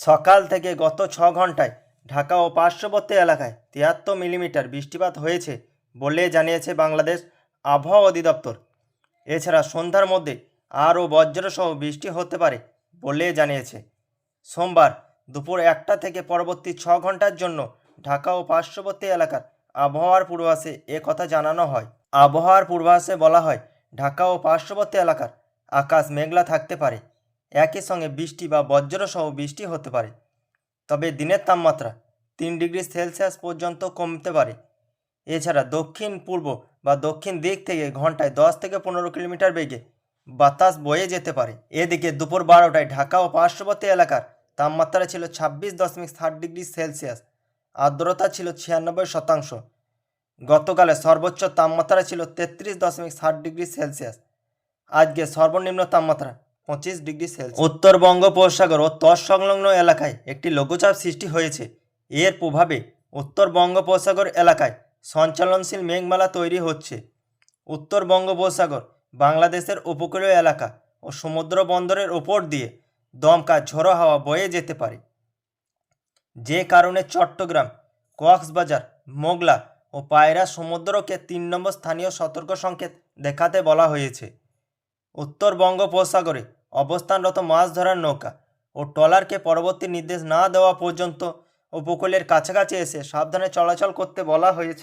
সকাল থেকে গত ছ ঘন্টায় ঢাকা ও পার্শ্ববর্তী এলাকায় তিয়াত্তর মিলিমিটার বৃষ্টিপাত হয়েছে বলে জানিয়েছে বাংলাদেশ আবহাওয়া অধিদপ্তর। এছাড়া সন্ধ্যার মধ্যে আরও বজ্রসহ বৃষ্টি হতে পারে বলে জানিয়েছে। সোমবার দুপুর একটা থেকে পরবর্তী ছ ঘণ্টার জন্য ঢাকা ও পার্শ্ববর্তী এলাকার আবহাওয়ার পূর্বাসে এ কথা জানানো হয়। আবহাওয়ার পূর্বাসে বলা হয়, ঢাকা ও পার্শ্ববর্তী এলাকার আকাশ মেঘলা থাকতে পারে। একই সঙ্গে বৃষ্টি বা বজ্রসহ বৃষ্টি হতে পারে। তবে দিনের তাপমাত্রা তিন ডিগ্রি সেলসিয়াস পর্যন্ত কমতে পারে। এছাড়া দক্ষিণ, পূর্ব বা দক্ষিণ দিক থেকে ঘন্টায় দশ থেকে পনেরো কিলোমিটার বেগে বাতাস বয়ে যেতে পারে। এদিকে দুপুর বারোটায় ঢাকা ও পার্শ্ববর্তী এলাকার তাপমাত্রা ছিল ছাব্বিশ দশমিক ষাট ডিগ্রি সেলসিয়াস, আর্দ্রতা ছিল ছিয়ানব্বই শতাংশ। গতকালে সর্বোচ্চ তাপমাত্রা ছিল তেত্রিশ দশমিক ষাট ডিগ্রি সেলসিয়াস। আজকে সর্বনিম্ন তাপমাত্রা পঁচিশ ডিগ্রি সেলসিয়াস। উত্তর বঙ্গোপসাগর ও তৎসংলগ্ন এলাকায় একটি লঘুচাপ সৃষ্টি হয়েছে। এর প্রভাবে উত্তর বঙ্গোপসাগর এলাকায় সঞ্চালনশীল মেঘমালা তৈরি হচ্ছে। উত্তর বঙ্গোপসাগর বাংলাদেশের উপকূলীয় এলাকা ও সমুদ্র বন্দরের ওপর দিয়ে দমকা ঝোড়ো হাওয়া বয়ে যেতে পারে। যে কারণে চট্টগ্রাম, কক্সবাজার, মোগলা ও পায়রা সমুদ্রকে তিন নম্বর স্থানীয় সতর্ক সংকেত দেখাতে বলা হয়েছে। উত্তর বঙ্গোপসাগরে অবস্থানরত মাছ ধরার নৌকা ও ট্রলারকে পরবর্তী নির্দেশ না দেওয়া পর্যন্ত উপকূলের কাছাকাছি এসে সাবধানে চলাচল করতে বলা হয়েছে।